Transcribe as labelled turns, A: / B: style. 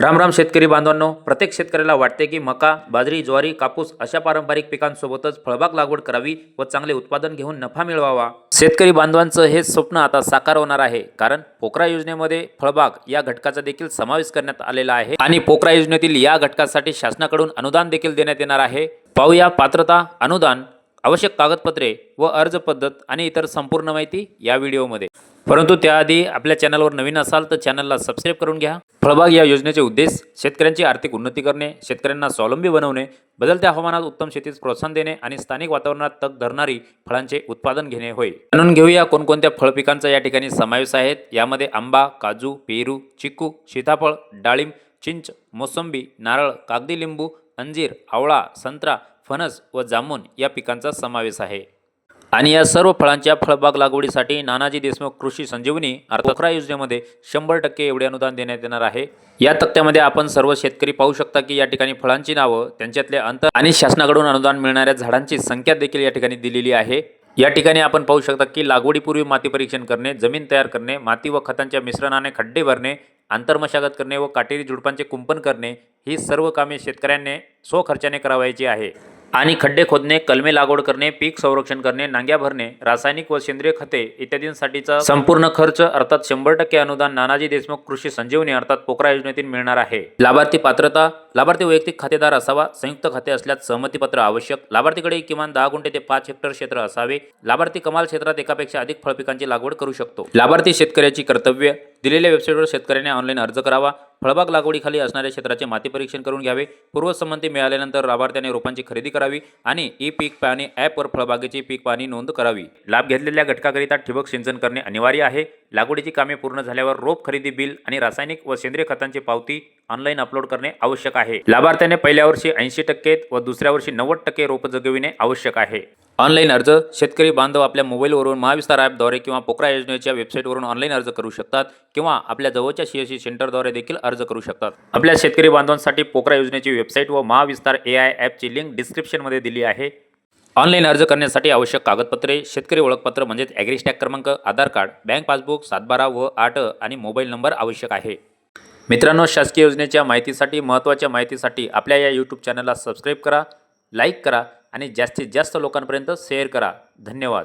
A: राम राम शेतकरी बांधवांनो. प्रत्येक शेतकऱ्याला वाटते की मका बाजरी ज्वारी कापूस अशा पारंपरिक पिकांसोबतच फळबाग लागवड करावी व चांगले उत्पादन घेऊन नफा मिळवावा. शेतकरी बांधवांचं हे स्वप्न आता साकार होणार आहे. कारण पोकरा योजनेमध्ये फळबाग या घटकाचा देखील समावेश करण्यात आलेला आहे आणि पोकरा योजनेतील या घटकासाठी शासनाकडून अनुदान देखील देण्यात येणार आहे. पाहूया पात्रता अनुदान. आवश्यक कागदपत्रे व अर्ज पद्धत आणि इतर संपूर्ण माहिती या व्हिडिओमध्ये. परंतु त्याआधी आपल्या चॅनलवर नवीन असाल तर चॅनलला सबस्क्राईब करून घ्या. फळबाग या योजनेचे उद्देश शेतकऱ्यांची आर्थिक उन्नती करणे शेतकऱ्यांना स्वावलंबी बनवणे बदलत्या हवामानात उत्तम शेतीस प्रोत्साहन देणे आणि स्थानिक वातावरणात तग धरणारी फळांचे उत्पादन घेणे होय. जाणून घेऊया कोणकोणत्या फळ पिकांचा या ठिकाणी समावेश आहेत यामध्ये आंबा काजू पेरू चिक्कू सीताफळ डाळिंब चिंच मोसंबी नारळ कागदी लिंबू अंजीर आवळा संत्रा फणस व जांभून या पिकांचा समावेश आहे. आणि या सर्व फळांच्या फळबाग लागवडीसाठी नानाजी देशमुख कृषी संजीवनी अर्थोखरा योजनेमध्ये शंभर टक्के एवढे अनुदान देण्यात येणार आहे. या तक्त्यामध्ये आपण सर्व शेतकरी पाहू शकता की या ठिकाणी फळांची नावं त्यांच्यातले अंतर आणि शासनाकडून अनुदान मिळणाऱ्या झाडांची संख्या देखील या ठिकाणी दिलेली आहे. या ठिकाणी आपण पाहू शकता की लागवडीपूर्वी माती परीक्षण करणे जमीन तयार करणे माती व खतांच्या मिश्रणाने खड्डे भरणे आंतरमशागत करणे व काटेरी झुडपांचे कुंपण करणे ही सर्व कामे शेतकऱ्यांनी स्वखर्चाने करावायची आहे. आणि खड्डे खोदणे कलमे लागवड करणे पीक संरक्षण करणे नांग्या भरणे रासायनिक व सेंद्रिय खते इत्यादींसाठीचा संपूर्ण खर्च अर्थात शंभर टक्के अनुदान नानाजी देशमुख कृषी संजीवनी अर्थात पोकरा योजनेतून मिळणार आहे. लाभार्थी पात्रता लाभार्थी वैयक्तिक खातेदार असावा संयुक्त खाते असल्यास सहमतीपत्र आवश्यक. लाभार्थीकडे किमान दहा गुंठे ते पाच हेक्टर क्षेत्र असावे. लाभार्थी कमाल क्षेत्रात एकापेक्षा अधिक फळपिकांची लागवड करू शकतो. लाभार्थी शेतकऱ्याची कर्तव्य दिलेल्या वेबसाईटवर शेतकऱ्याने ऑनलाईन अर्ज करावा. फळबाग लागवडीखाली असणाऱ्या क्षेत्राचे माती परीक्षण करून घ्यावे. पूर्वसंमती मिळाल्यानंतर लाभार्थ्याने रोपांची खरेदी करावी आणि ई पीक पाहणी ॲपवर फळबागेची पीक पाहणी नोंद करावी. लाभ घेतलेल्या घटकाकरिता ठिबक सिंचन करणे अनिवार्य आहे. लागवडीची कामे पूर्ण झाल्यावर रोप खरेदी बिल आणि रासायनिक व सेंद्रिय खतांची पावती ऑनलाईन अपलोड करणे आवश्यक आहे. लाभार्थ्याने पहिल्या वर्षी ऐंशी टक्के व दुसऱ्या वर्षी नव्वद टक्के रोप जगविणे आवश्यक आहे. ऑनलाईन अर्ज शेतकरी बांधव आपल्या मोबाईलवरून महाविस्तार ॲपद्वारे किंवा पोकरा योजनेच्या वेबसाईटवरून ऑनलाईन अर्ज करू शकतात किंवा आपल्या जवळच्या सीएससी सेंटरद्वारे देखील अर्ज करू शकतात. आपल्या शेतकरी बांधवांसाठी पोकरा योजनेची वेबसाईट व महाविस्तार ए आय ॲपची लिंक डिस्क्रिप्शनमध्ये दिली आहे. ऑनलाईन अर्ज करण्यासाठी आवश्यक कागदपत्रे शेतकरी ओळखपत्र म्हणजेच ॲग्रिस्टॅग क्रमांक आधार कार्ड बँक पासबुक सातबारा व आठ आणि मोबाईल नंबर आवश्यक आहे. मित्रांनो शासकीय योजनेच्या माहितीसाठी महत्त्वाच्या माहितीसाठी आपल्या या यूट्यूब चॅनलला सबस्क्राईब करा लाईक करा आणि जास्तीत जास्त लोकांपर्यंत शेअर करा. धन्यवाद.